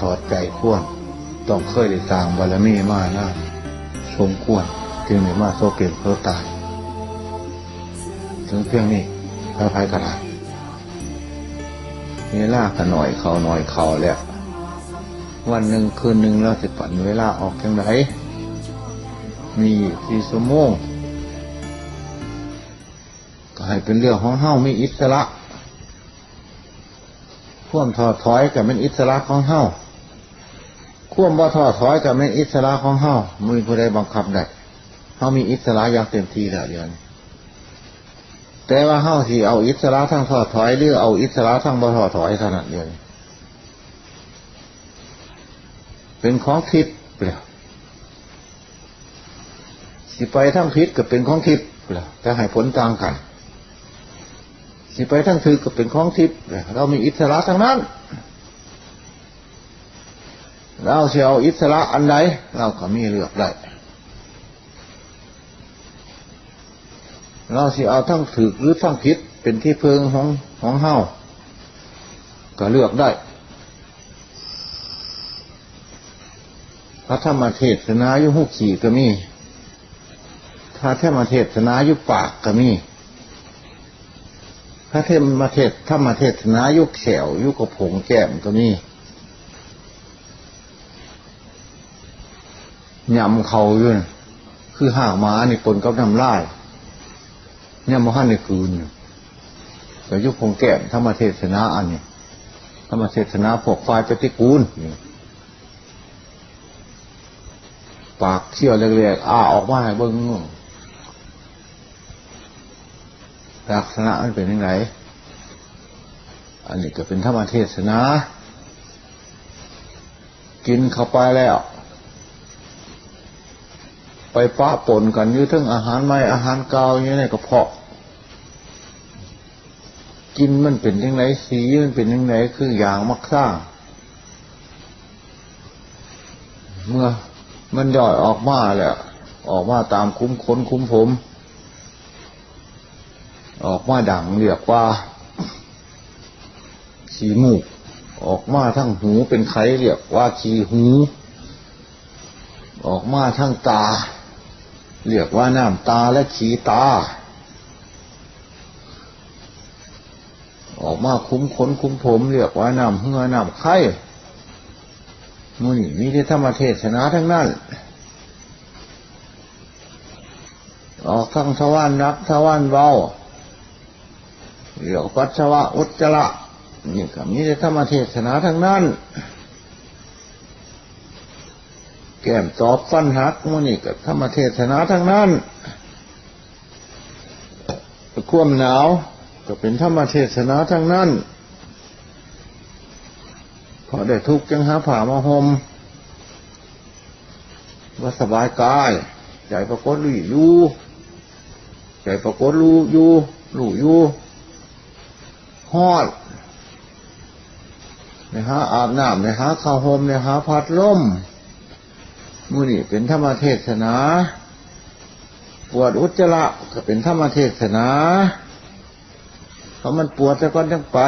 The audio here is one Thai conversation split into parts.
ถอดใจควรต้องเคยได้สร้างบารมีมานะสมควรจึงได้มาโซเปลี่ยนโซตาย ถึงเพียงนี้พระภัยกระดาษเวลาขหน่อยเขาหน่อยเขาแล้ววันหนึ่งคืนหนึ่งเราสิปั่นเวลาออกจังไหนมีสี่สมงก็ให้เป็นเรื่องของเฮ้ามีอิสระข่วมถอดถอยกับเป็นอิสระของเฮ้า ข่วมว่าถอดถอยกับเป็นอิสระของเฮ้ามือผู้ใดบังคับได้เฮามีอิสระอย่างเต็มที่แล้วเดี๋ยวนี้แต่ว่าเฮาสิเอาอิสระทั้งถอดถอยหรือเอาอิสระทั้งบ่ถอดถอยขนาดเดียวนี่เป็นของทิพย์เปล่าสิไปทั้งพิษก็เป็นของทิพย์เปล่าแต่ให้ผลต่างกัน สิไปทั้งถือก็เป็นของทิพย์เปล่าเรามีอิสระทั้งนั้น เราสิเอาอิสระอันใดเราก็มีเลือกได้เราสิเอาทั้งถือหรือทั้งผิดเป็นที่เพิงของของเฮาก็เลือกได้ พระธรรมเทศนายุหุขี่ก็มีถ้าธรรมเทศนายุปากก็มี พระเทมเทศธรรมเทศนายุแขวยุกระผงแก้มก็มี ยำเขาอยู่น่ะคือห่างม้านี่ปนกับน้ำลายเนี่ยมหันในคืนแต่ยุคคงแก้มธรรมเทศนาอันนี้ธรรมเทศนาพวกฝ่ายปฏิกูลนี่ปากเชี่ยวเล็กๆอ้าออกมาให้เบิ้งลักษณะมันเป็นยังไงอันนี้ก็เป็นธรรมเทศนา กินเข้าไปแล้ว ไปปะปนกันอยู่ทั้งอาหารไม่อาหารเกาอย่างนี้กระเพาะ กินมันเป็นยังไงสีมันเป็นยังไงคืออย่างมักสร้างเมื่อมันย่อยออกมาแล้วออกมาตามคุ้มขนคุ้มผม ออกมาดังเรียกว่าขีมูก ออกมาทั้งหูเป็นไข้เรียกว่าขีหู ออกมาทั้งตา เรียกว่าน้ำตาและขีตา ออกมาคุ้มขนคุ้มผม เรียกว่าน้ำเหือน้ำไข่มือนี่มีที่ธรรมเทศนาทั้งนั้น ออกทั้งทวารนักทวารเบาเรียกปัสสาวะอุจจาระนี่ก็มีที่ธรรมเทศนาทั้งนั้น แก้มตอบฟันหักมันนี่ก็ธรรมเทศนาทั้งนั้นความหนาวก็เป็นธรรมเทศนาทั้งนั้นพอได้ทุกข์จังหาผ่ามาหมว่าสบายกาย ใจปรากฏรู้อยู่ใจปรากฏรู้อยู่รู้อยู่ฮอดในหาอาบน้ำในหาข้าวหอมในหาพัดลม มือนี่เป็นธรรมเทศนา ปวดอุจจาระก็เป็นธรรมเทศนาเพราะมันปวดแต่ก่อนจังไป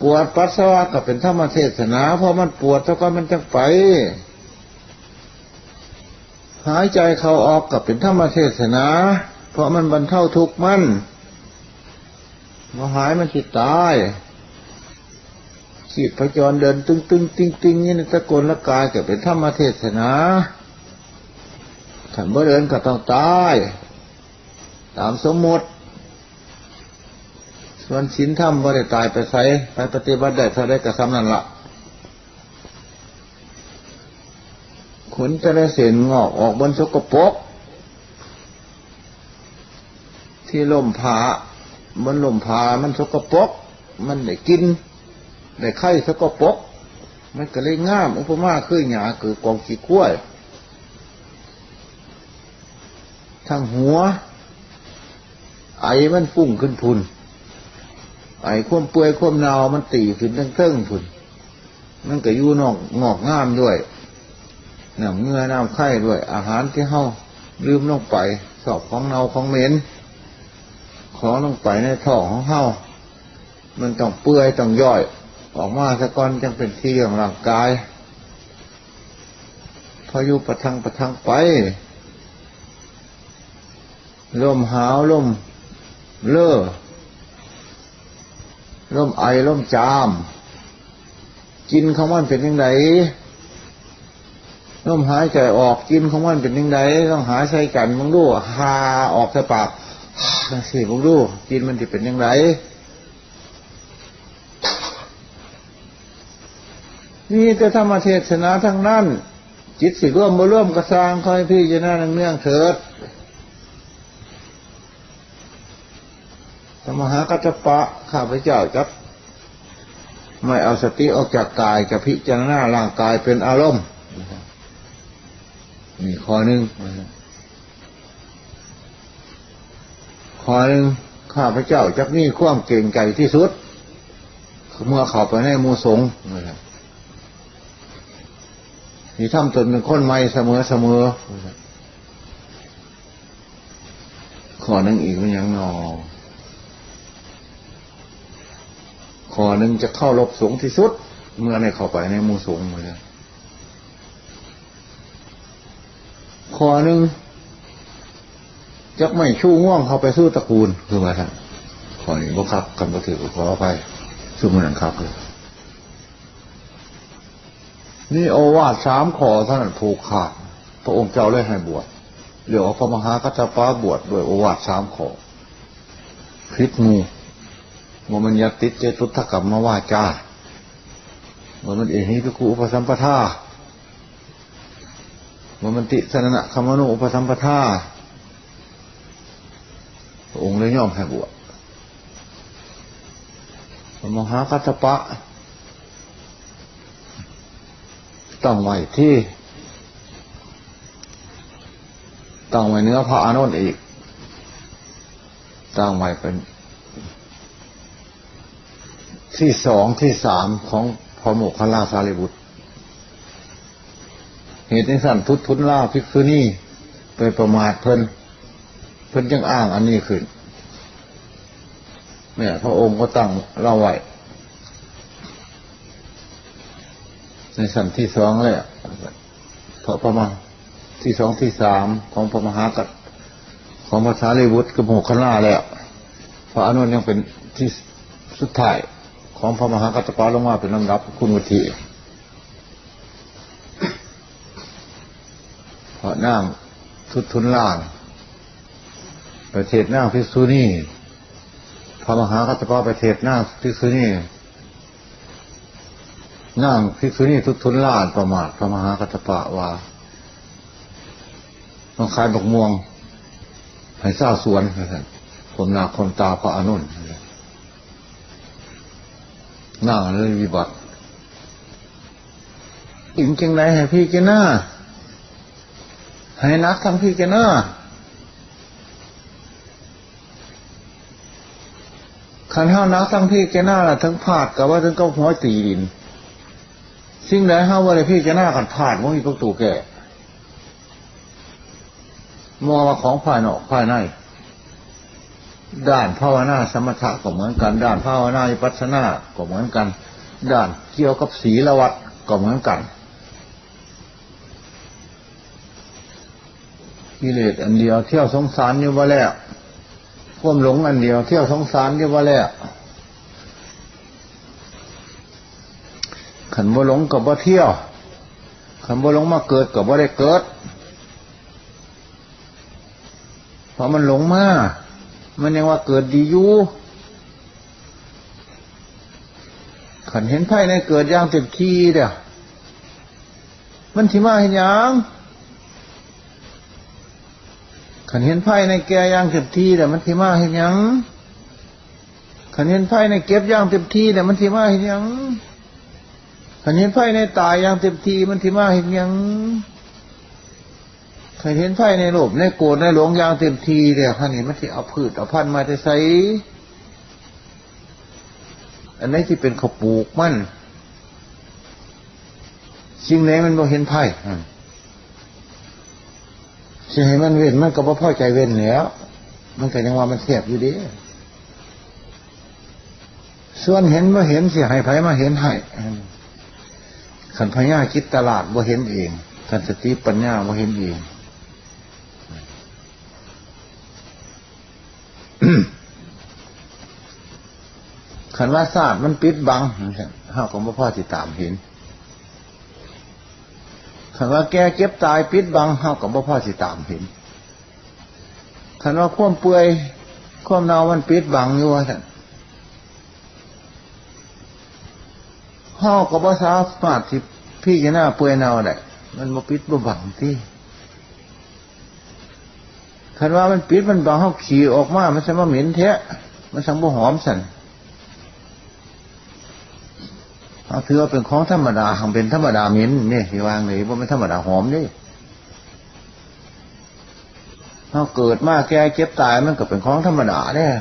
ปวดปัสสาวะก็เป็นธรรมเทศนา เพราะมันปวดแต่ก่อนมันจังไป หายใจเข้าออกก็เป็นธรรมเทศนา เพราะมันบรรเทาทุกข์มันมาหายมันจิตตาย ขีดพจรเดินตึงตึงติงติงนี่นตะโกนละกายก็เป็นธรรมเทศนาขันบ่เดินก็ต้องตาย ตามสมมติ ส่วนศีลธรรมบ่ได้ตายไปใส่ไปปฏิบัติได้เท่าได้กระทำนั่นละขนจะได้เสียนงอกออกบนสกปรกที่ล่มผาบนล่มผามันสกปรกมันได้กิน ได้ไข่สกปก มันก็เลยง่ามอุปมาคือหยาคือกองขี้กล้วย ทางหัว ไอ้มันฟุ้งขึ้นพุน ไอควมเปื่อยควมนาวมันตีขึ้นทั้งเทิงพุน มันก็ยู่นอกงอกงามด้วยน้ำเงือน้ำไข่ด้วย อาหารที่เฮาลืมลงไป สอบของเนาของเหม็นของลงไปในท้องของเฮามันต้องเปื่อยต้องย่อย ออกมาสะก่อนจังเป็นที่ของร่างกายพออยู่ประทังประทังไปลมหาวลมเล่อลมไอลมจาม กินของมันเป็นยังไงลมหายใจออกกินของมันเป็นยังไงต้องหาใช้กันมึงดูหาออกใส่ปากสิมึงดูกินมันจะเป็นยังไง นี่จะธรรมเทศนาทั้งนั้น จิตสิร่วมบ่ร่วมกระซางคอยพี่จะน่าเนื่องเถิดมหากัจจปะข้าพเจ้าจับไม่เอาสติออกจากกายจะพิจารณาร่างกายเป็นอารมณ์นี่ข้อหนึ่งข้อหนึ่งข้าพเจ้าจักนี่ความเก่งใจที่สุด เมื่อเข้าไปในมูสงนี่ ทำตนเป็นคนใหม่เสมอเสมอขอหนึ่งอีกมันยังนอขอหนึ่งจะเข้ารบสูงที่สุด เมื่อในเข้าไปในมูสูงเลยขอหนึ่งจะไม่ชู้ง่วงเข้าไปสู้ตระกูลคือมาท่านขอนี้บ่ครับกันก็ถือขอไปสู้มันครับเลย นี่โอวาทสามขอท่านผูกขาดพระองค์เจ้าเลยให้บวชเดี๋ยวพระมหากัจจปาบวชด้วยโอวาทสามขอพิษงูว่ามันยติเจตุทกรรมมาว่าจ้าว่ามันเอหิพิคูอุปสัมปทาว่ามันติสนะคำนุอุปสัมปทาพระองค์เลยย่อมให้บวชมหาคัตปะ ต้องไว้ที่ ต้องไว้เนื้อพระอานนท์อีก ต้องไว้เป็น ที่สองที่สามของพอโมกขลาสารีบุตร เหตุในสั่นทุตทุนล่าภิกษุนี่ไปประมาทเพิ่นเพิ่นยังอ้างอันนี้ขึ้นเนี่ยพระองค์ก็ตั้งเล่าไว้ ในสั่นที่สองเลยพระประมาณที่สองที่สามของพระมหากัดของพระสารีบุตรกับโมกขลาแล้วพระอนุนยังเป็นที่สุดท้ายของพระมหากัตปาลงมาเป็นลำดับคุณวุฒิพระนั่งทุทุนล่าง ประเทศนั่งพิษุนี่พระมหากัตปาประเทศนั่งพิษุนี่ นั่งพิษุนี่ทุทุนล่างประมาทพระมหากัตปะว่าต้องขายบกม่วงให้เศร้าสวนผมนาคนตาพระอนุนหน้าเลยวิบัติอิ่งจังไรให้พี่แกหน้าให้นักทั้งพี่แกหน้าขันห้านักทั้งพี่แกหน้าละทั้งผาดกับว่าทั้งก็หัวตีดิน สิ่งใดห้าว่าเลยพี่แกหน้ากันผาดมันมีประตูแก่มองว่าของภายนอกภายใน ด้านภาวนาสมถะก็เหมือนกัน ด้านภาวนาปัสนาก็เหมือนกัน ด้านเกี่ยวกับศีลวัดก็เหมือนกันกิเลสอันเดียวเที่ยวสงสารอยู่ว่าแล้วความหลงอันเดียวเที่ยวสงสารอยู่ว่าแล้ว ขันบ่หลงกับบ่เที่ยวขันบ่หลงมาเกิดกับบ่ได้เกิดเพราะมันหลงมามันยังว่าเกิดดีอยู่ขันเห็นไพ่ในเกิดย่างเต็มที่เดียวมันที่มาเห็นยังขันเห็นไพ่ในแก่ย่างเต็มที่เดียวมันที่มาเห็นยังขันเห็นไพ่ในเก็บย่างเต็มที่เดียวมันที่มาเห็นยัง ขันเห็นไพ่ในตายย่างเต็มทีมันที่มาเห็นยังเคยเห็นไฟในโลภในโกรธในหลงยางเต็มทีเดียวท่านนี้มันที่เอาพืชเอาพันธุ์มาจะใส่อันนี้ที่เป็นขปลูกมันสิ่งไหนมันบ่เห็นไพ่สิ่งไหนมันเว้นมันก็บ่พอใจเว้นแล้ว มันก็ยังว่ามันเสียบอยู่ดีส่วนเห็นว่าเห็นเสียให้ไผมาเห็นให้ ขันพญาคิดตลาดว่าเห็นเองขันสติปัญญาว่าเห็นเองขันว่าศาสตร์มันปิดบังห้าของพระพ่อที่ตามเห็นขันว่าแกเก็บตายปิดบังห้าของพระพ่อที่ตามเห็นขันว่าข่วมเปื่อยข่วมเนามันปิดบังอยู่ว่าท่าน ห้ากับภาษาฟาดที่พี่จะหน้าเปื่อยเนาได้มันมาปิดบ่บังที่คันว่ามันปิดมันบังเขาขี่ออกมา มันจะมาเหม็นเทะมันสังบ่หอมสันเอาถือว่าเป็นของธรรมดาหังเป็นธรรมดาเหม็นเนี่ที่วางเลยว่าไม่ธรรมดาหอมนี่เขาเกิดมาแก่เก็บตายมันก็เป็นของธรรมดาเนี่ย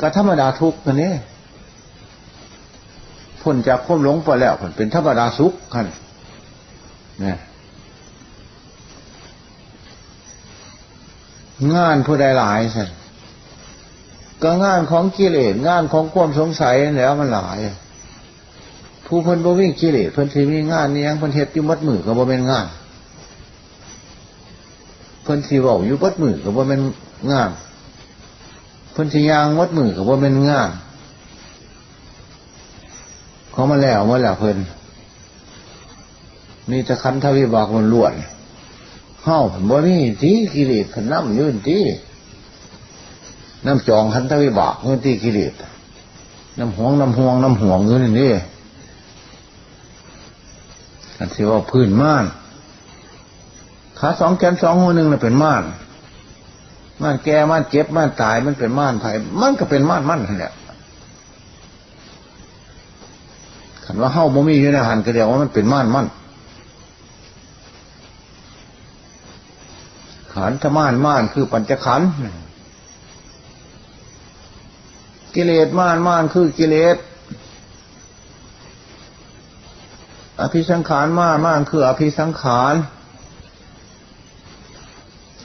ก็ธรรมดาทุกข์กันนี่ พ้นจากความหลงไปแล้วมันเป็นธรรมดาสุขกันนี่ยงานผู้ใดหลายสิก็งานของกิเลสงานของความสงสัยแล้วมันหลาย ผู้เพิ่นบ่วิ่งกิเลสเพิ่นที่มีงานเนี้ยังเพิ่นเฮ็ดอยู่มัดมือก็บ่เป็นงานเพิ่นที่เว้าอยู่มัดมือก็บ่เป็นงานเพิ่นที่ยางมัดมือก็บ่เป็นงาน เขามาแล้วมาแล้วเพิ่นนี่จะคันทวิบากมันล้วนเฮ้าผมบ่มีทีกิเลสขันน้ำยืนทีน้ำจองคันทวิบากเงินที่กิเลสน้ำห่วงน้ำห่วงน้ำห่วงอยู่นี่นี่อันที่ว่าพื้นม่านขาสองแกนสองหัวหนึ่งน่ะเป็นม่านม่านแก่ม่านเจ็บม่านตายมันเป็นม่านไผ่มันก็เป็นม่านมันนั่นแหละขั นว่าเฮ้าบ่มีอยู่ในหันก็เดียวว่ามันเป็นม่านมั่นขันธม่านม่านคือปัญจขันธ์กิเลสม่านม่านคือกิเลสอภิสังขารม่านม่านคืออภิสังขาร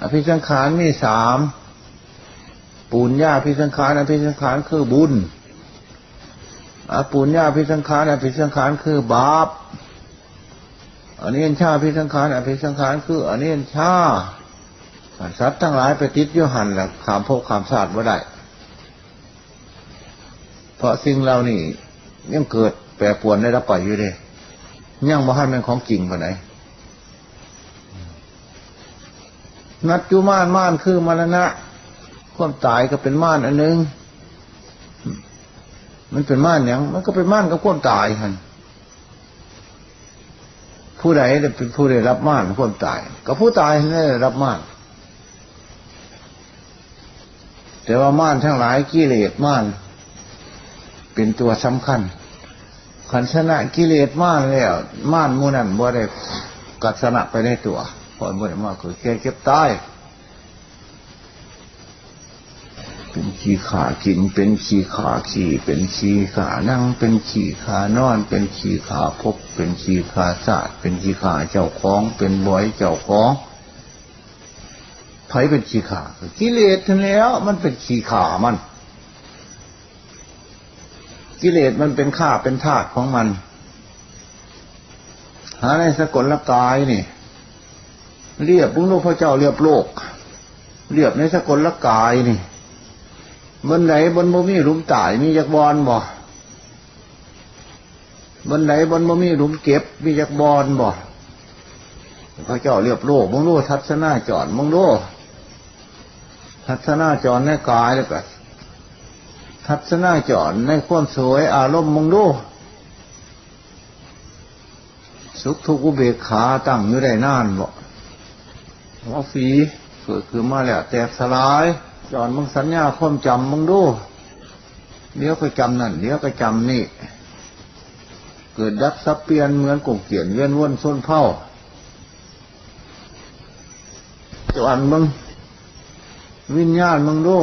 อภิสังขารมีสามปุญญาอภิสังขารอภิสังขารคือบุญ ปุญญาอภิสังขารอภิสังขารคือบาปอันนี้ชาอภิสังขารอภิสังขารคืออันนี้ชาสัตว์ทั้งหลายไปติดยุหันแหละขามพกขามศาสตร์ว่าได้ เพราะสิ่งเรานี่ยังเกิดแปรปรวนได้รับไปอยู่เลยยังบ่ให้เป็นของจริงปะไหนนัดจุม่านม่านคือมรณะ ความตายก็เป็นม่านอันนึง มันเป็นม่านอย่างมันก็เป็นม่านกับความตายฮันผู้ใดเป็นผู้ได้รับม่านความตาย ก็ผู้ตายได้รับม่าน แต่ว่าม่านทั้งหลายกิเลสม่าน เป็นตัวสำคัญขันชนะกิเลสม่านแล้วม่านมูนันบ่ได้กัดชนะไปในตัวพอบ่ได้มากคือแก่เก็บตาย เป็นขี้ขากิน เป็นขี้ขาขี่เป็นขี้ขานั่ง เป็นขี้ขานอน เป็นขี้ขาพบ เป็นขี้ขาศาสตร์เป็นขี้ขาเจ้าของ เป็นบอยเจ้าของไผเป็นขี้ขากิเลสทั้งแล้ว มันเป็นขี้ขามัน กิเลสมันเป็นข้าเป็นธาตุของมัน หาในสกลละกายนี่ เรียบบุญโลกพระเจ้าเรียบโลกเรียบในสกลละกายนี่ บนไหนบนบ่มีหลุมตายมียักบอลบ่บนไหนบนบ่มีหลุมเก็บ มียักบอลบ่พระเจ้าเรียบโลกมึงรู้ทัศนาจรมึงรู้ทัศนาจรในกายแล้วก็ทัศนาจรในความสวยอารมณ์มึงรู้สุขทุกข์อุเบกขาตั้งอยู่ได้นานบ่ว่าฝีเกิดขึ้นมาแล้วแตกสลาย จอนมึงสัญญาความจำมึงดูเดี๋ยวก็จำนั่นเดี๋ยวก็จำนี่ เกิดดับซับเปลี่ยนเหมือนกงเกียนเวียนวนส้นเผาจอนมึงวิญญาณมึงดู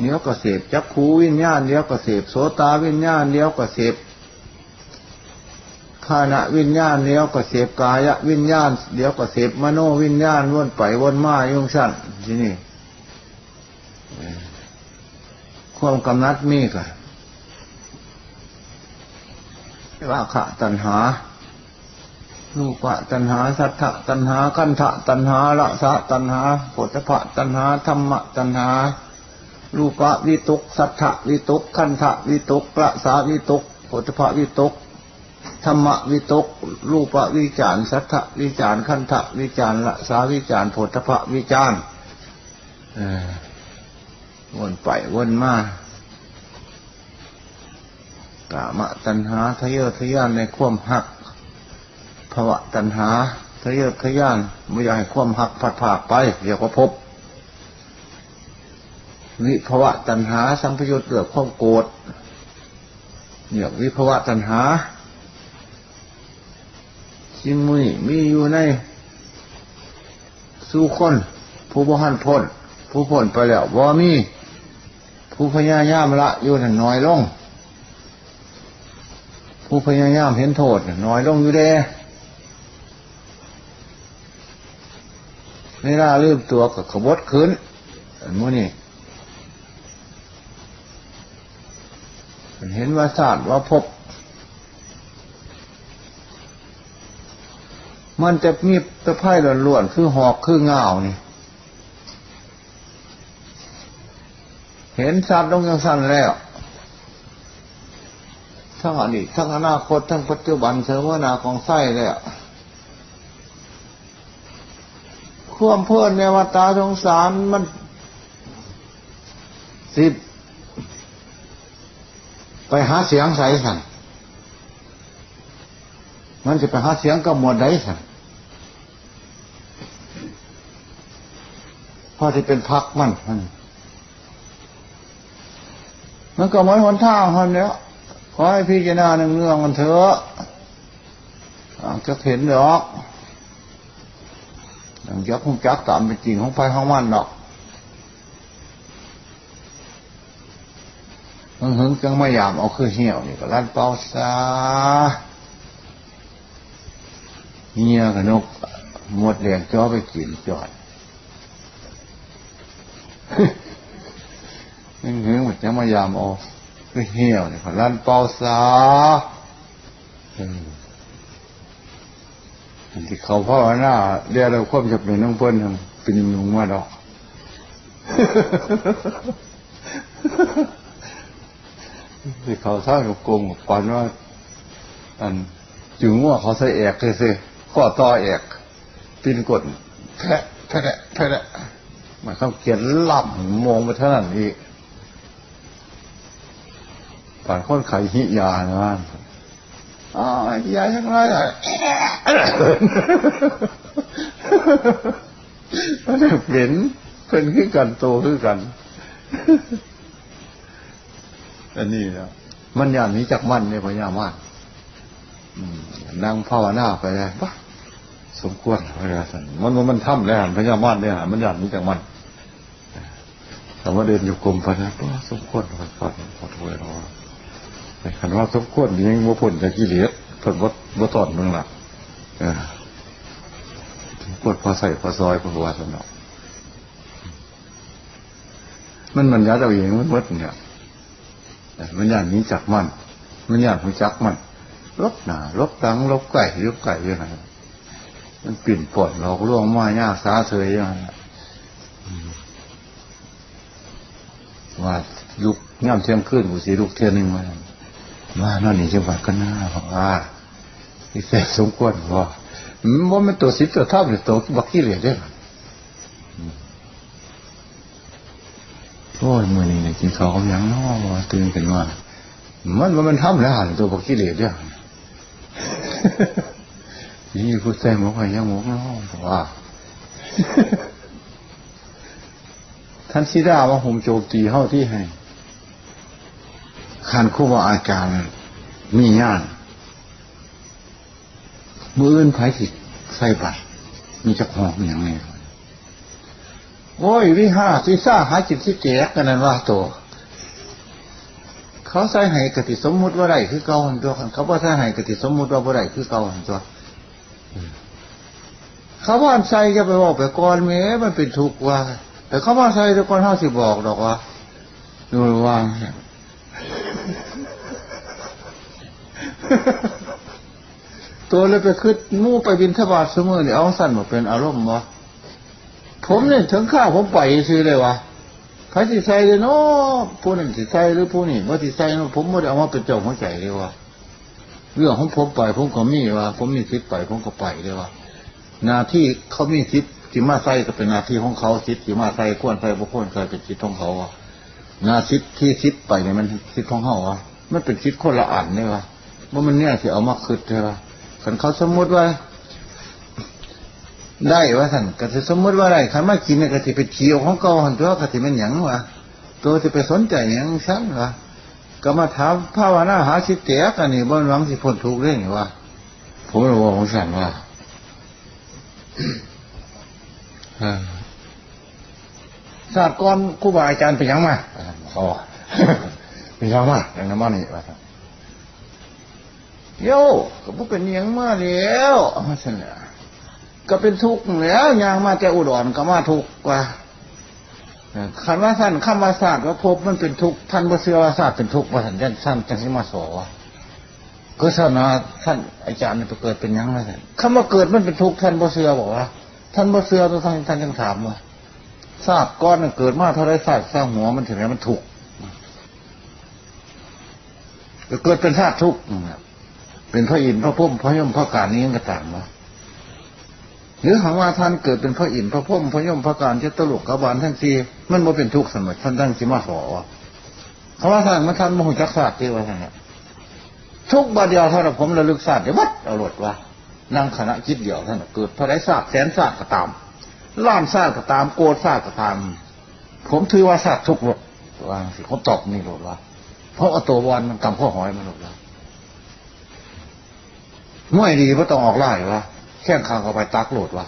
เดี๋ยวก็เสพจักขูวิญญาณเดี๋ยวก็เสพโสตาวิญญาณเดี๋ยวก็เสพ ภาณะวิญญาณเดียวก็เสพกายะวิญญาณเดียวก็เสพมโนวิญญาณวนไปวนมายุ่งสั้นที่นี่ความกำนัดมีกันราคะตัณหา ลูกะตัณหา สัทธะตัณหาขันธะตัณหา ละสะตัณหาโผฏฐะตัณหา ธรรมะตัณหา ลูกะวิตก สัทธะวิตกขันธะวิตก ละสะวิตกโผฏฐะวิตก ธรรมะวิตก รูปะวิจารสัทธวิจารขันธวิจารละสาวิจารโพธพะวิจารวนไปวนมากามะตัณหาทะเยอทะยานในความหักภวะตัณหาทะเยอทะยานไม่อยากให้ความหักผัดผาไปเรียว่าพบ วิภวะตัณหาสัมพยุตเดือดความโกรธเนี่ยวิภวะตัณหา สิ่งมือมีอยู่ในสู้คน ผู้บ่หันพ้นผู้พ้นไปแล้วบ่มี ผู้พยายามละอยู่นั่นน้อยลง ผู้พยายามเห็นโทษน้อยลงอยู่เด้ไม่น่าลืมตัวกับขบวขึ้นอันมูนี่เห็นว่าศาสตร์ว่าพบ มันจะมีตะไคร่ล้วนๆคือหอกคือเงานี่ เห็นสัตว์ลงยังสั้นแล้วทั้งอดีตทั้งอนาคตทั้งปัจจุบันเสมอนาของไส้เลยควมเพื่อนในวัตาสงสารมันสิบไปหาเสียงใส่สันมันจะไปหาเสียงกับหมวดใดสัน พอที่เป็นพักมันมันก็เหมือนหนทางคนเนี้ยขอให้พี่เจนาหนึ่งเรื่องมันเถอะจะเห็นหรอกอย่างยักษ์คงจักตามเป็นจริงของไฟของมันหรอกมึงหึงจังไม่ยามเอาคือเหี่ยวนี่ก็ลั่นเป้าซาเหี่ยกับนกหมดแรงจ้อไปกินจอด มึงหึงมันจังไม่ยามเอาก็เหี่ยวเนี่ยลั่นเป่าซาที่เขาพ่อหน้าเรียกเราควบจะเป็นน้องเพิ่อนเป็นยุงมาดอกที่เขาสร้างกับกงก่อนว่า อันจึงว่าเขาใส่แอกเลยสิข้อต่อแอกปีนกดแพะแพะแพะ มันต้องเขียนล่ำมองไปเท่านั้นอีกป่านคนไข่หิยานะอ๋อยาทั้งไรอะมันเป็นเป็นขึ้นกันโตขึ้นกันอันนี้นะมันอย่างนี้จากมันเนี่ยพญามากนั่งภาวนาไปเลยปะสมควรพญาสันมันมันทำแล้วพญามานเนี่ยมันอย่างนี้จากมัน แต่ว่าเดินอยู่กลมไปนะปะสมควรขอโทษขอโทษเราขันว่าสมควรยังว่าผลจากกิเลสผลวัดวัดตอนมึงล่ะปวดพอใส่พอซอยพอวาสนองมันมันยัดเอาเองมันวัดเนี่ยมันอย่างนี้จักมัน มันอย่างมันจักมันลบหนาลบตังลบไก่ลบไก่ยังไงมันปิ่นปวดเราล่วงมาหญ้าสาเสยยังไง ว่าลุกง่ามเที่ยงขึ้นกูสีลุกเที่ยงนึงมาว่านั่นนี่จังหวัดก็น่าบอกว่าที่แสสมควรว่าว่ามันตัวสิตัวท่าหรือตัวบักกี้เหลือได้หรอโอ้ยมื่อนี้เนี่ยกินข้าวกับยังน้อตื่นขึ้นมามันมันมันทำแล้วหันตัวบักกี้เหลือได้นี่พูดแซงบอกว่ายังบอกน้อว่า ท่านซีดาว่าผมโจมตีเข้าที่ให้ขันคู่ว่าอาการมีญาณมืออื่นไผ่สิใส่บัตรมีจะหอมอย่างไงโอ้ยวิห้าวิซ่าหาจิตที่แจกกันนั่นว่าตัวเขาใส่ให้กติสมมุติว่าไรคือเก่าหันตัวเขาว่าใส่ให้กติสมมุติว่าบ่ไรคือเก่าหันตัวเขาว่าใส่จะไปบอกไปก่อนเมมันเป็นทุกข์ว่า แต่เขาว่าใส่ตะก่อนห้าสิบอกดอกว่าดูว่างตัวเลยไปคืดมู่ไปบินทบาทเสมอนี่เอาสั้นมาเป็นอารมณ์วะผมเนี่ยถึงข้าวผมไปซื้อเลยวะใครสิใส่เลยเนาะผู้นั้นสิใส่หรือผู้นี้ว่าสิใส่เนาะผมไม่ได้เอามาเป็นเจ้าหัวใจเลยวะเรื่องของผมไปผมก็มีว่าผมมีสิทธิ์ไปผมก็ไปเลยวะหนาที่เขามีสิท ธิ์ที่มาใส่ก็เป็นหนาที่ของเขาสิทธิ์มาใส่ควรใส่บุควรใส่เป็นสิทธิ์ของเขาอะหนาสิทธิ์ที่สิทธิ์ไปเนี่ยมันสิทธิ์ของเขาอะมันเป็นสิทธิ์คนละอันเลยวะว่ามันเนี่ยสิเอามาคืดเลยวะคันเขาสมมติว่า ได้ว่าท่านก็จะสมมติว่าได้คันมากินเนี่ยก็จะไปเที่ยวของเก่าหันตัวก็จะเป็นหยังวะตัวจะไปสนใจหยังชั้นวะก็มาถามภาวนาหาสิเตะกันนี่บ้านหวังสิพ้นทุกข์เรื่องนี่วะผมเลยว่าของฉันว่า เออศาสตร์ก่อนครูบาอาจารย์เป็นหยังมาเขาว่าเป็นหยังมาอย่างนั้นมานี่ว่าท่านโย่ก็บ่เป็นหยังมาแล้วเอามาเสนอก็เป็นทุกข์แล้วยางมาแต่อุดรก็มาทุกข์กว่าคันว่าท่านคำว่าศาสตร์ว่าพบมันเป็นทุกข์ท่านบ่เชื่อว่าศาสตร์เป็นทุกข์ว่าท่านท่านท่านจังสิมาสอวะก็ท่านนะท่านอาจารย์นี่ไปเกิดเป็นหยังไงท่านคำว่าเกิดมันเป็นทุกข์ท่านบ่เชื่อบอกว่า ท่านบ่เชื่อท่านท่านยังถามว่าศาสตร์ก้อนเกิดมาเท่าไรศาสตร์สร้างหัวมันถึงไหนมันทุกข์ก็เกิดเป็นธาตุทุกข์เป็นพระอินทร์พระพุ่มพระยมพระการนี้ยังกระต่างวะหรือหากว่าท่านเกิดเป็นพระอินทร์พระพุทธพระยมพระการเจตลกกบาลทั้งสี่มันบ่เป็นทุกข์สมัยท่านตั้งสิมาสอคำว่าท่านมาท่านมหุจักศาสตร์ที่ว่าท่านเนี่ยทุกบาทเดียวเท่านั้นผมระลึกศาสตร์เดี๋ยววัดเอาหลดว่า นั่งคณะคิดเดียวท่านเกิดพระไรศาสตร์แสนศาสตร์ก็ตามล้านศาสตร์ก็ตามโกดศาสตร์ก็ตาม ผมถือว่าศาสตร์ทุกหลดว่าสิผมตอบนี่หลดว่าเพราะอตัวบอลมันกำข้อหอยมันหลดว่าม่วยดีเพราะต้องออกไล่วะแข้งขางเข้าไปตักโหลดวะ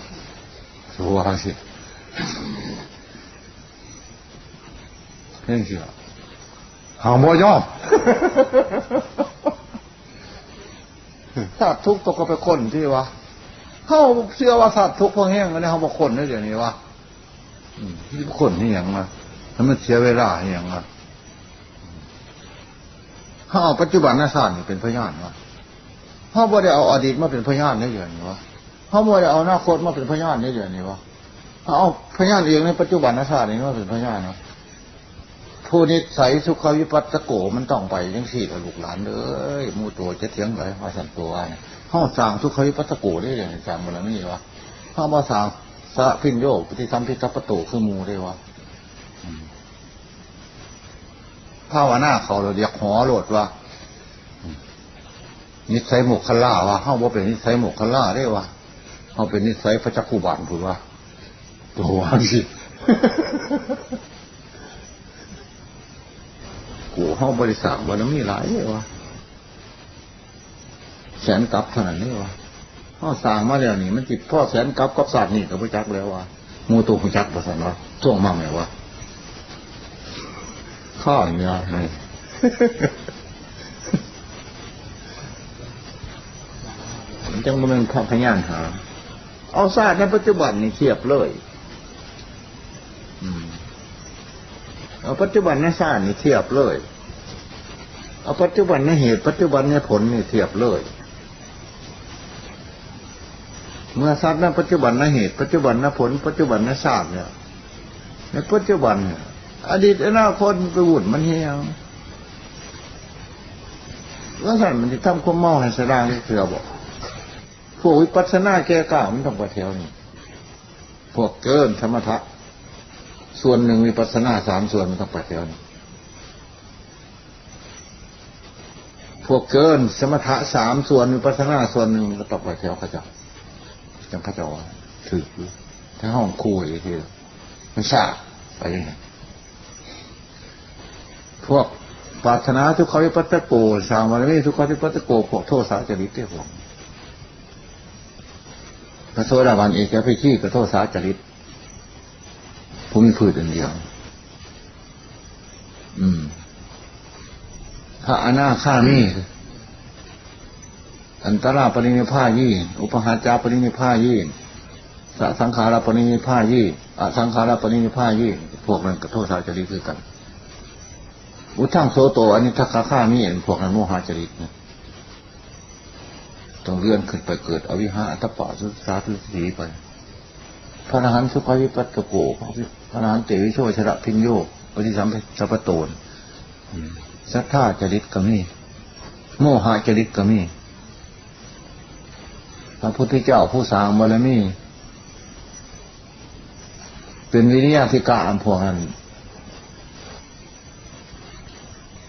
สัวสิเรื่องเสียหางบ่ยอม สัตว์ทุกตกก็ไปคนที่วะเขาเชื่อว่าสัตว์ทุกข์พอแห้งแล้วเนี่ยเขาบอกคนได้เดี๋ยวนี้วะที่คนนี่อย่างมาแล้วมันเสียเวลาอย่างมาเขาเอาปัจจุบันศาสตร์นี่เป็นพยานวะเขาบ่ได้เอาอดีตมาเป็นพยานได้เดี๋ยวนี้วะเขาบ่ได้เอาอนาคตมาเป็นพยานได้เดี๋ยวนี้วะเขาเอาพยานเองในปัจจุบันศาสตร์นี่มาเป็นพยานเนาะ ผู้นิสัยสุขวิปัสสโกมันต้องไปยังสี่ลูกหลานเลยมูตัวจะเถียงไหลมาสั่นตัวเนี่ยเขาสั่งสุขวิปัสสโกได้เลยสั่งบนนี้วะเขามาสั่งสะพินโยกปฏิสัมพิทัปโตคือมูได้วะภาวนาเขาเราเรียกหอโหลดว่านิสัยหมกขล่าว่าเขาบอกเป็นนิสัยหมกขล่าได้วะเขาเป็นนิสัยพระจักคุบาลพูดว่าตัวว่าสิ กูห้องบริษัทวันนั้นมีหลายเลยวะแสนกับเท่านั้นเลยวะห้องสร้างมาแล้วนี่มันจิตพ่อแสนกับกับศาสตร์นี่กับพระจักแล้ววะมูตัวพระจักประสันวะช่วงมั่งเลยวะข้อเงี้ยนี่มันจังมันข้าพยานหา เอาศาสตร์ในปัจจุบันนี่เทียบเลย อืม เอาปัจจุบันในศาสตร์นี่เทียบเลย เอาปัจจุบันในเหตุปัจจุบันในผลนี่เทียบเลย เมื่อศาสตร์ในปัจจุบันในเหตุปัจจุบันในผล ปัจจุบันในศาสตร์เนี่ย ในปัจจุบันเนี่ยอดีตอนาคตไปวุ่นมันเฮียงแล้วสันมันจะทำความเมาให้สร้างเสือบอกพวกวิปัสสนาแก้ก้ามันต้องไปแถวนี้พวกเกินธรรมทะ ส่วนหนึ่งวิปัสนาสามส่วนมันต้องไปแถวนี้พวกเกินสมถะสามส่วนวิปัสนาส่วนหนึ่งก็ต้องไปแถวข้าจ้าจังข้าจ้าถือถ้าห้องคุยทีมันทราไปยังไงพวกปรารถนาทุกขวิปัสสโกสามวันนี้ทุกขวิปัสสโกพวกโทษสาจริตเรียกผมพระโสดาบันเอกพิชีกระโทษสาจริต ผมมีพืชอันเดียว อืมพระอนาคามีอันตราปรินิพายี่ อุปหาจาปรินิพายี่สสังขาราปรินิพายี่อสังขาราปรินิพายี่ พวกนั้นกระโทษสาจริตคือกัน อุทังโสโตอันนี้ทักขาข้ามีพวกนั้นโมหาจริตนะต้องเลื่อนขึ้นไปเกิด อวิหาอัตปะสุสาสุสีไป พระอรหันต์สุขวิปัสสโกพระอรหันต์เตวิโชชระพิญโยปฏิสัมสัพพโตนศรัทธาจริตก็มีโมหะจริตก็มีพระพุทธเจ้าผู้สร้างบารมีเป็นวิริยะธิกาอันพวกนั้น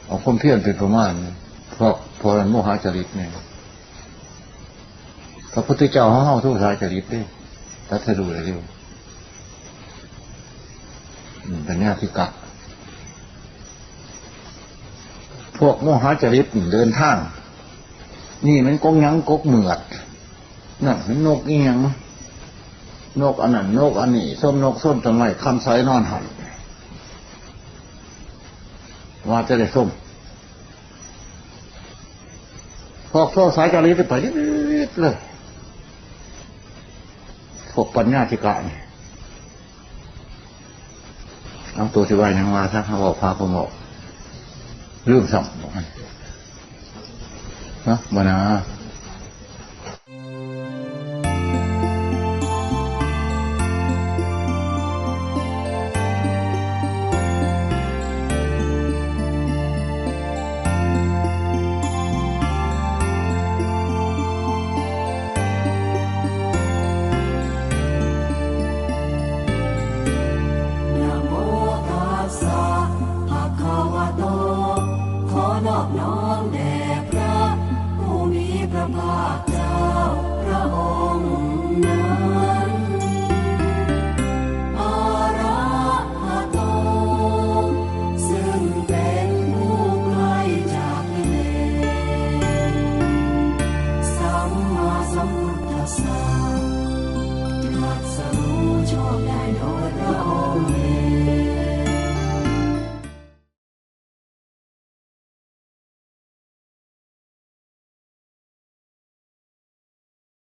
เอาความเพียรเป็นประมาณเพราะเพราะนั้นโมหะจริตเนี่ยพระพุทธเจ้าของเฮาทุกสายจริตด้รัต รู้เลยเร็วอืมเป็นญาติกะพวกโมหะจริตเดินทาง นี่มันกงยังกกเหมือดนั่นมันนกอียงนกอันนั้นนกอันนี้ส้มนกส้มต้นไม้คำไซนอนหันว่าจะได้ส้มพวกโซ่สายจารีไปไปเลย วกปัญญาธิกะนี่เอาตัวที่ว่ายังมาสักเขาบอกพาผมบอกเรื่องสัมบอกให้นะบานา